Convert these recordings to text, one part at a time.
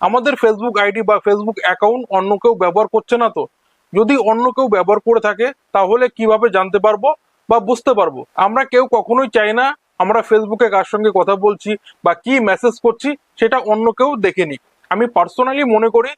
আমাদের Facebook ID বা Facebook account অন্য কেউ ব্যবহার করছে না তো। যদি অন্য কেউ ব্যবহার করে থাকে, তাহলে কীভাবে জানতে পারব বা বুঝতে পারব? আমরা কেউ কখনোই চাই না আমরা ফেসবুকে কার সঙ্গে কথা বলছি বা কি মেসেজ করছি, সেটা অন্য কেউ দেখে নিক। আমি পার্সোনালি মনে করি,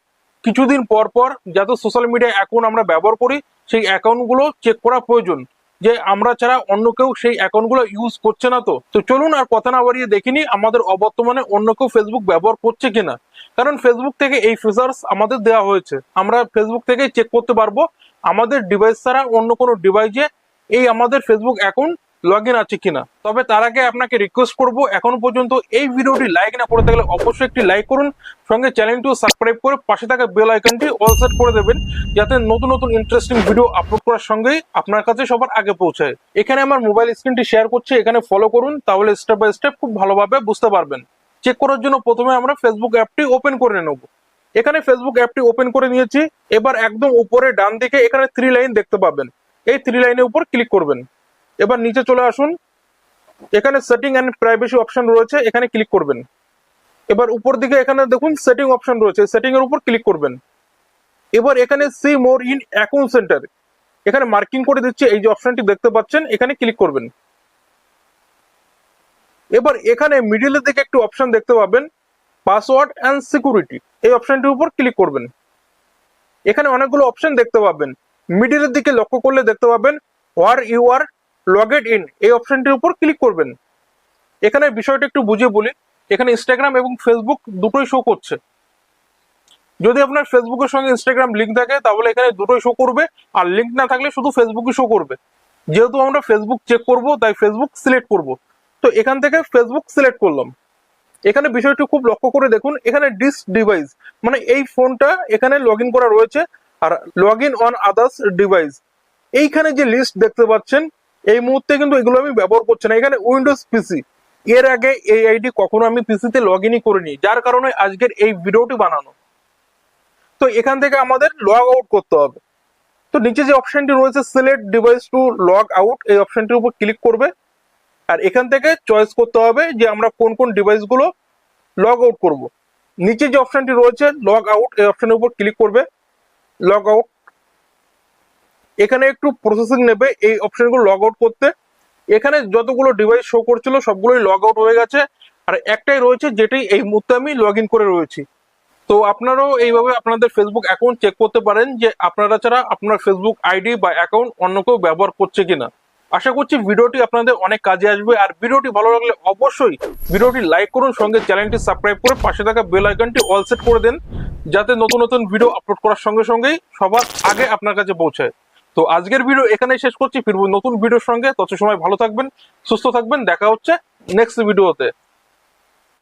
কিছুদিন পর পর যত সোশ্যাল মিডিয়া অ্যাকাউন্ট আমরা ব্যবহার করি, সেই অ্যাকাউন্টগুলো চেক করা প্রয়োজন। যে আমরা ছাড়া অন্য কেউ সেই অ্যাকাউন্টগুলো ইউজ করছে না তো। তো চলুন আর কথা না বাড়িয়ে দেখিনি, আমাদের অবর্তমানে অন্য কেউ ফেসবুক ব্যবহার করছে কিনা। কারণ ফেসবুক থেকে এই ফিচার্স আমাদের দেওয়া হয়েছে। আমরা ফেসবুক থেকে চেক করতে পারব। আমাদের ডিভাইস ছাড়া অন্য কোনো ডিভাইসে এই আমাদের ফেসবুক অ্যাকাউন্ট লগ ইন আছে কিনা। তবে তার আগে আপনাকে রিকোয়েস্ট করব, এখন পর্যন্ত এই ভিডিওটি লাইক না করে থাকলে অবশ্যই একটি লাইক করুন, সঙ্গে চ্যানেলটি সাবস্ক্রাইব করে পাশে থাকা বেল আইকনটি অল সেট করে দেবেন, যাতে নতুন নতুন ইন্টারেস্টিং ভিডিও আপলোড করার সঙ্গেই আপনার কাছে সবার আগে পৌঁছায়। এখানে আমার মোবাইল স্ক্রিনটি শেয়ার করছি, এখানে ফলো করুন, তাহলে স্টেপ বাই স্টেপ খুব ভালোভাবে বুঝতে পারবেন। চেক করার জন্য প্রথমে আমরা ফেসবুক অ্যাপটি ওপেন করে নেব। এখানে ফেসবুক অ্যাপটি ওপেন করে নিয়েছি, এবার একদম উপরে ডান দিকে এখানে থ্রি লাইন দেখতে পাবেন। এই থ্রি লাইনের উপর ক্লিক করবেন। এবার নিচে চলে আসুন। এখানে সেটিং অ্যান্ড প্রাইভেসি অপশন রয়েছে, এখানে ক্লিক করবেন। এবার উপর দিকে এখানে দেখুন সেটিং অপশন রয়েছে সেটিং এর উপর ক্লিক করবেন। এবার এখানে see more in account centre এখানে মার্কিং করে দিচ্ছে, এই যে অপশনটি দেখতে পাচ্ছেন, এখানে ক্লিক করবেন। এবার এখানে মিডিলের দিকে একটু অপশন দেখতে পাবেন পাসওয়ার্ড অ্যান্ড সিকিউরিটি এই অপশনটির উপর ক্লিক করবেন। এখানে অনেকগুলো অপশন দেখতে পাবেন। মিডিলের দিকে লক্ষ্য করলে দেখতে পাবেন where you are logged in, এই অপশনটির উপর ক্লিক করবেন। এখানে বিষয়টা একটু বুঝিয়ে বলি, এখানে ইনস্টাগ্রাম এবং ফেসবুক দুটোই শো করছে। যদি আপনার ফেসবুকের সঙ্গে ইনস্টাগ্রাম লিঙ্ক থাকে, তাহলে এখানে দুটোই শো করবে, আর লিঙ্ক না থাকলে শুধু ফেসবুকই শো করবে। যেহেতু আমরা ফেসবুক চেক করব, তাই ফেসবুক সিলেক্ট করব। তো এখান থেকে ফেসবুক সিলেক্ট করলাম। এখানে বিষয়টি খুব লক্ষ্য করে দেখুন, এখানে ডিস ডিভাইস মানে এই ফোনটা এখানে লগ করা রয়েছে, আর লগ অন আদার্স ডিভাইস এইখানে যে লিস্ট দেখতে পাচ্ছেন এই মুহূর্তে কিন্তু এগুলো আমি ব্যবহার করছি না। এখানে উইন্ডোজ পিসি এর আগে এই আইডি কখনো আমি পিসিতে লগ ইনই করিনি, যার কারণে আজকের এই ভিডিওটি বানানো। তো এখান থেকে আমাদের লগ আউট করতে হবে। তো নিচে যে অপশনটি রয়েছে select device to log out এই অপশনটির উপর ক্লিক করবে। আর এখান থেকে চয়েস করতে হবে যে আমরা কোন কোন ডিভাইসগুলো লগ আউট করব। নিচে যে অপশনটি রয়েছে লগ আউট এই অপশনের উপর ক্লিক করবে। লগ আউট এখানে একটু প্রসেসিং নেবে, এই অপশনগুলো লগ আউট করতে। এখানে যতগুলো ডিভাইস শো করছিল, সবগুলোই লগ আউট হয়ে গেছে। আর একটাই রয়েছে যেটি এই মুহূর্তে আমি লগ করে রয়েছি। তো আপনারাও এইভাবে আপনাদের ফেসবুক অ্যাকাউন্ট চেক করতে পারেন যে আপনারা ছাড়া আপনার ফেসবুক আইডি বা অ্যাকাউন্ট অন্য কেউ ব্যবহার করছে কিনা। আশা করছি ভিডিওটি আপনাদের অনেক কাজে আসবে। আর ভিডিওটি ভালো লাগলে অবশ্যই ভিডিওটি লাইক করুন, সঙ্গে চ্যানেলটি সাবস্ক্রাইব করে পাশে থাকা বেল আইকনটি অল সেট করে দেন, যাতে নতুন নতুন ভিডিও আপলোড করার সঙ্গে সঙ্গেই সবার আগে আপনার কাছে পৌঁছায়। তো আজকের ভিডিও এখানেই শেষ করছি। ফিরবো নতুন ভিডিওর সঙ্গে। তত সময় ভালো থাকবেন, সুস্থ থাকবেন। দেখা হচ্ছে নেক্সট ভিডিওতে